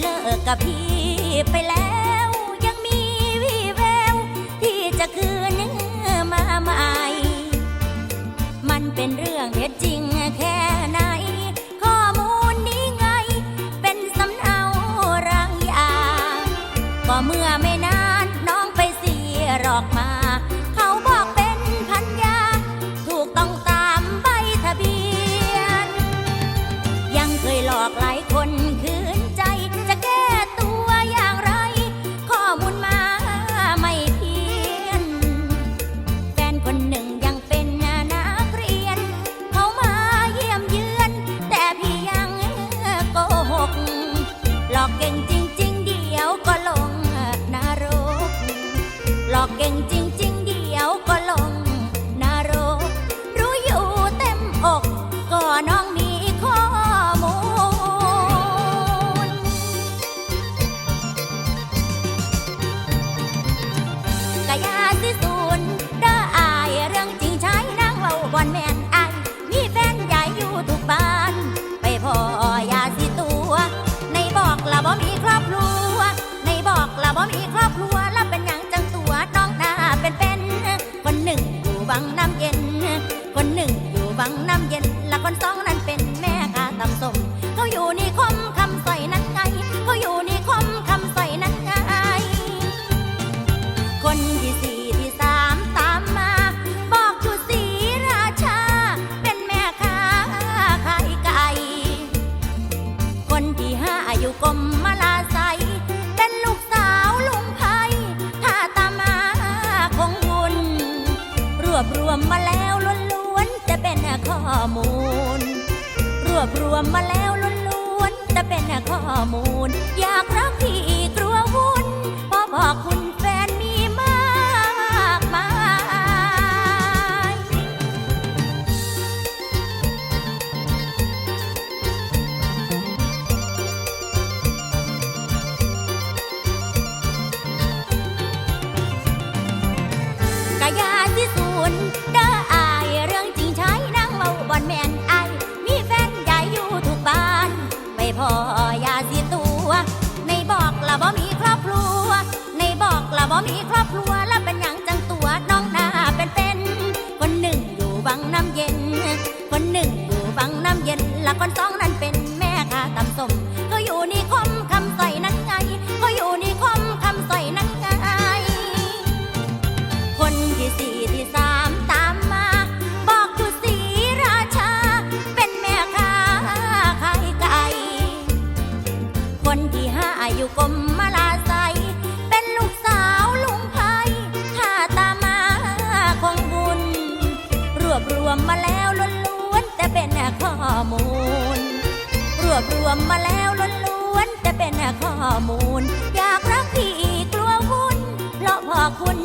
เลิกกับพี่ไปแล้ว อกเก่งจริง บ่มีครอบครัวแล้วเป็นอย่างจังตัวน้องตาเป็นเป็น คนหนึ่งอยู่บังน้ำเย็น คนหนึ่งอยู่บังน้ำเย็น และคนสองนะ อมูล รวบรวมมาแล้วล้วนๆแต่เป็นข้อมูล อยากรับ วันที่ห้าอายุกรมมาลาใส เป็นลูกสาวลุงไพข้าตามาของบุญ รวบรวมมาแล้วล้วนๆแต่เป็นข้อมูล รวบรวมมาแล้วล้วนๆแต่เป็นข้อมูล อยากรักพี่กลัววุ่นเพราะพอคุณ